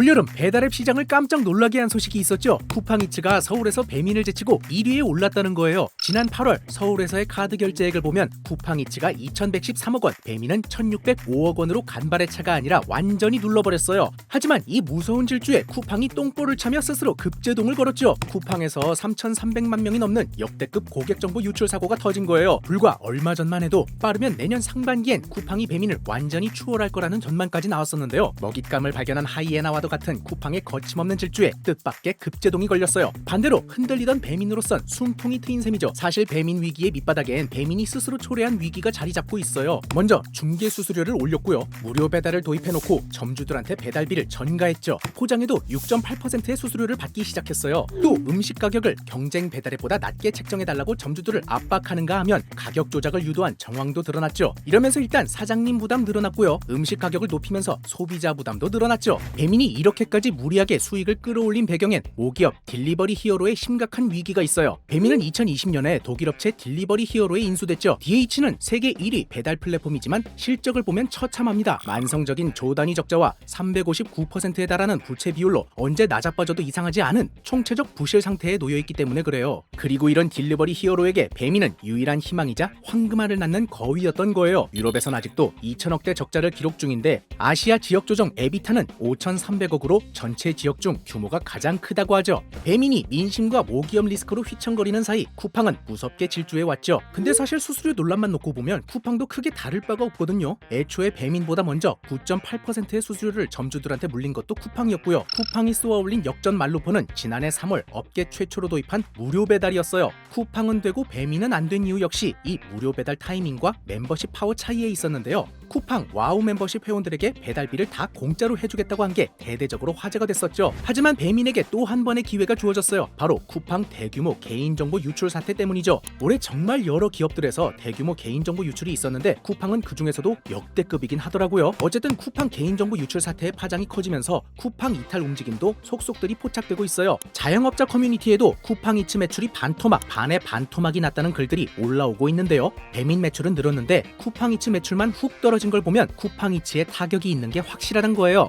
올여름 배달앱 시장을 깜짝 놀라게 한 소식이 있었죠. 쿠팡이츠가 서울에서 배민을 제치고 1위에 올랐다는 거예요. 지난 8월 서울에서의 카드 결제액을 보면 쿠팡이츠가 2,113억 원, 배민은 1,605억 원으로 간발의 차가 아니라 완전히 눌러버렸어요. 하지만 이 무서운 질주에 쿠팡이 똥볼을 차며 스스로 급제동을 걸었죠. 쿠팡에서 3,300만 명이 넘는 역대급 고객 정보 유출 사고가 터진 거예요. 불과 얼마 전만 해도 빠르면 내년 상반기엔 쿠팡이 배민을 완전히 추월할 거라는 전망까지 나왔었는데요. 먹잇감을 발견한 하이에나와도 같은 쿠팡의 거침없는 질주에 뜻밖의 급제동이 걸렸어요. 반대로 흔들리던 배민으로선 숨통이 트인 셈이죠. 사실 배민 위기의 밑바닥엔 배민이 스스로 초래한 위기가 자리 잡고 있어요. 먼저 중개 수수료를 올렸고요. 무료 배달을 도입해놓고 점주들한테 배달비를 전가했죠. 포장에도 6.8%의 수수료를 받기 시작했어요. 또 음식 가격을 경쟁 배달앱보다 낮게 책정해달라고 점주들을 압박하는가 하면 가격 조작을 유도한 정황도 드러났죠. 이러면서 일단 사장님 부담 늘어났고요. 음식 가격을 높이면서 소비자 부담도 늘어났죠. 배민이 이렇게까지 무리하게 수익을 끌어올린 배경엔 오기업 딜리버리 히어로의 심각한 위기가 있어요. 배민은 2020년에 독일 업체 딜리버리 히어로에 인수됐죠. DH는 세계 1위 배달 플랫폼이지만 실적을 보면 처참합니다. 만성적인 조단위 적자와 359%에 달하는 부채 비율로 언제 낮아빠져도 이상하지 않은 총체적 부실 상태에 놓여 있기 때문에 그래요. 그리고 이런 딜리버리 히어로에게 배민은 유일한 희망이자 황금알을 낳는 거위였던 거예요. 유럽에선 아직도 2천억대 적자를 기록 중인데 아시아 지역 조정 에비타는 5,300 억으로 전체 지역 중 규모가 가장 크다고 하죠. 배민이 민심과 모기업 리스크로 휘청거리는 사이 쿠팡은 무섭게 질주해 왔죠. 근데 사실 수수료 논란만 놓고 보면 쿠팡도 크게 다를 바가 없거든요. 애초에 배민보다 먼저 9.8%의 수수료를 점주들한테 물린 것도 쿠팡이었고요. 쿠팡이 쏘아올린 역전 말루포는 지난해 3월 업계 최초로 도입한 무료 배달이었어요. 쿠팡은 되고 배민은 안 된 이유 역시 이 무료 배달 타이밍과 멤버십 파워 차이에 있었는데요. 쿠팡 와우 멤버십 회원들에게 배달비를 다 공짜로 해주겠다고 한 게 대대적으로 화제가 됐었죠. 하지만 배민에게 또 한 번의 기회가 주어졌어요. 바로 쿠팡 대규모 개인정보 유출 사태 때문이죠. 올해 정말 여러 기업들에서 대규모 개인정보 유출이 있었는데 쿠팡은 그 중에서도 역대급이긴 하더라고요. 어쨌든 쿠팡 개인정보 유출 사태의 파장이 커지면서 쿠팡 이탈 움직임도 속속들이 포착되고 있어요. 자영업자 커뮤니티에도 쿠팡 이츠 매출이 반토막, 반의 반토막이 났다는 글들이 올라오고 있는데요. 배민 매출은 늘었는데 쿠팡 이츠 매출만 훅 떨어 진 걸 보면 쿠팡 이츠에 타격이 있는 게 확실하다는 거예요.